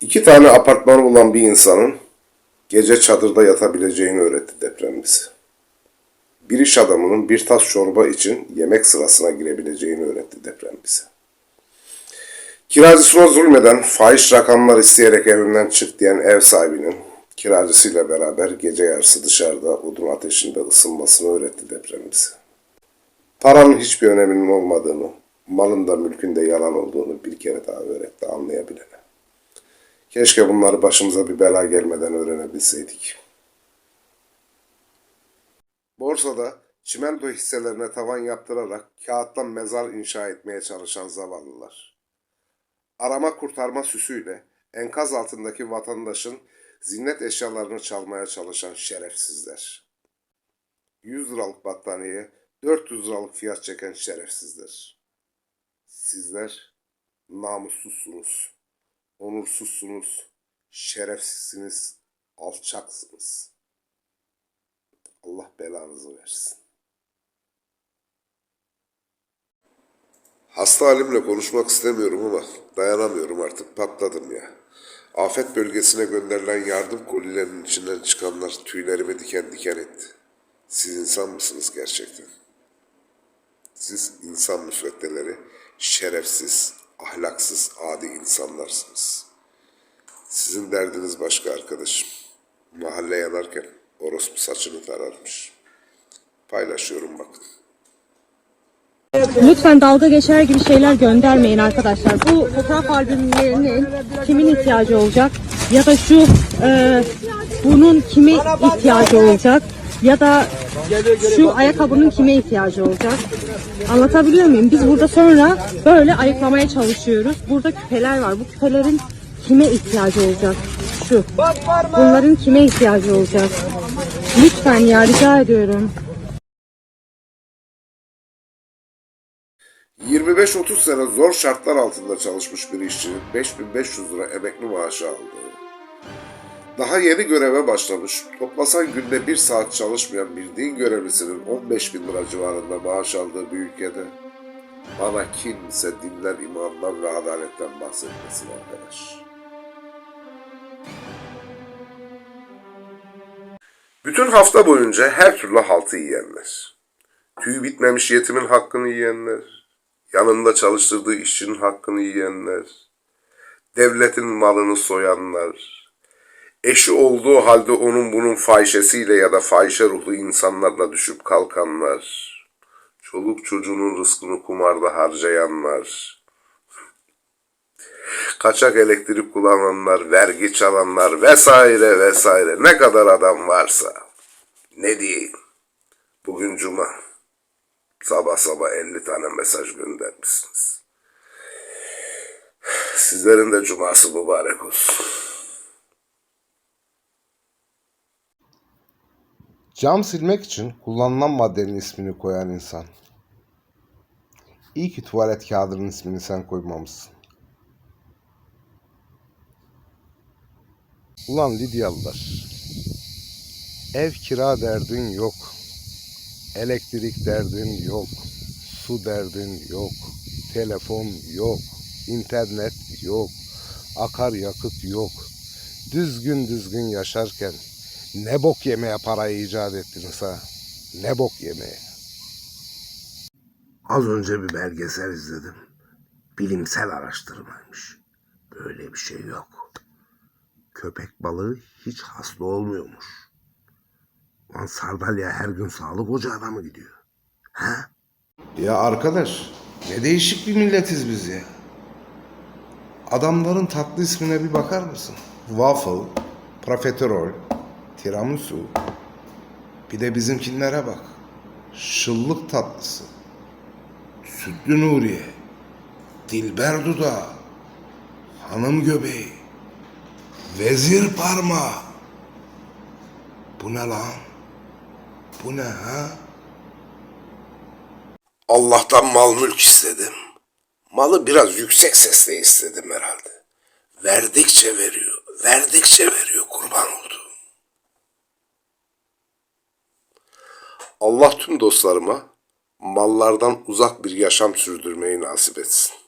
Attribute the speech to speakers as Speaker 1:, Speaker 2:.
Speaker 1: İki tane apartmanı olan bir insanın gece çadırda yatabileceğini öğretti deprem bize. Bir iş adamının bir tas çorba için yemek sırasına girebileceğini öğretti deprem bize. Kiracısına zulmeden, fahiş rakamlar isteyerek evinden çık diyen ev sahibinin kiracısıyla beraber gece yarısı dışarıda odun ateşinde ısınmasını öğretti deprem bize. Paranın hiçbir öneminin olmadığını, malın da mülkün de yalan olduğunu bir kere daha öğretti anlayabilene. Keşke bunları başımıza bir bela gelmeden öğrenebilseydik. Borsada çimento hisselerine tavan yaptırarak kağıttan mezar inşa etmeye çalışan zavallılar. Arama kurtarma süsüyle enkaz altındaki vatandaşın zinnet eşyalarını çalmaya çalışan şerefsizler. 100 liralık battaniyeye 400 liralık fiyat çeken şerefsizler. Sizler namussuzsunuz, onursuzsunuz, şerefsizsiniz, alçaksınız. Allah belanızı versin. Hasta halimle konuşmak istemiyorum ama dayanamıyorum artık patladım ya. Afet bölgesine gönderilen yardım kolilerinin içinden çıkanlar tüylerimi diken diken etti. Siz insan mısınız gerçekten? Siz insan müsveddeleri, şerefsiz, ahlaksız, adi insanlarsınız. Sizin derdiniz başka arkadaşım. Mahalle yanarken orospu saçını tararmış. Paylaşıyorum bakın.
Speaker 2: Lütfen dalga geçer gibi şeyler göndermeyin arkadaşlar. Bu fotoğraf albümlerinin kimin ihtiyacı olacak? Ya da şu e, bunun kime ihtiyacı olacak? Ya da şu ayakkabının kime ihtiyacı olacak? Anlatabiliyor muyum? Biz burada sonra böyle ayıklamaya çalışıyoruz. Burada küpeler var. Bu küpelerin kime ihtiyacı olacak? Şu. Bunların kime ihtiyacı olacak? Lütfen ya rica ediyorum.
Speaker 1: 25-30 sene zor şartlar altında çalışmış bir işçinin 5500 lira emekli maaşı aldığı, daha yeni göreve başlamış, toplasan günde bir saat çalışmayan bir din görevlisinin 15 bin lira civarında maaş aldığı bir ülkede bana kimse dinler, imandan ve adaletten bahsetmesin arkadaş. Bütün hafta boyunca her türlü haltı yiyenler, tüy bitmemiş yetimin hakkını yiyenler, yanında çalıştırdığı işçinin hakkını yiyenler, devletin malını soyanlar, eşi olduğu halde onun bunun fahişesiyle ya da fahişe ruhlu insanlarla düşüp kalkanlar, çoluk çocuğunun rızkını kumarda harcayanlar, kaçak elektrik kullananlar, vergi çalanlar vesaire vesaire ne kadar adam varsa ne diyeyim. Bugün cuma. Sabah sabah 50 tane mesaj göndermişsiniz. Sizlerin de cuması mübarek olsun.
Speaker 3: Cam silmek için kullanılan maddenin ismini koyan insan. İyi ki tuvalet kağıdının ismini sen koymamışsın. Ulan Lidyalılar. Ev kira derdin yok. Elektrik derdin yok. Su derdin yok. Telefon yok. internet yok. Akaryakıt yok. Düzgün düzgün yaşarken ne bok yemeye parayı icat ettiniz ha? Ne bok yemeye?
Speaker 1: Az önce bir belgesel izledim. Bilimsel araştırmaymış. Böyle bir şey yok. Köpek balığı hiç hasta olmuyormuş. Lan sardalya her gün sağlık ocağına mı gidiyor? Ha?
Speaker 3: Ya arkadaş ne değişik bir milletiz biz ya. Adamların tatlı ismine bir bakar mısın? Waffle, profiterol, tiramisu. Bir de bizimkinlere bak. Şıllık tatlısı. Sütlü Nuriye. Dilber dudağı. Hanım göbeği. Vezir parmağı. Bu ne lan? Bu ne ha?
Speaker 1: Allah'tan mal mülk istedim. Malı biraz yüksek sesle istedim herhalde. Verdikçe veriyor, verdikçe veriyor Allah tüm dostlarıma mallardan uzak bir yaşam sürdürmeyi nasip etsin.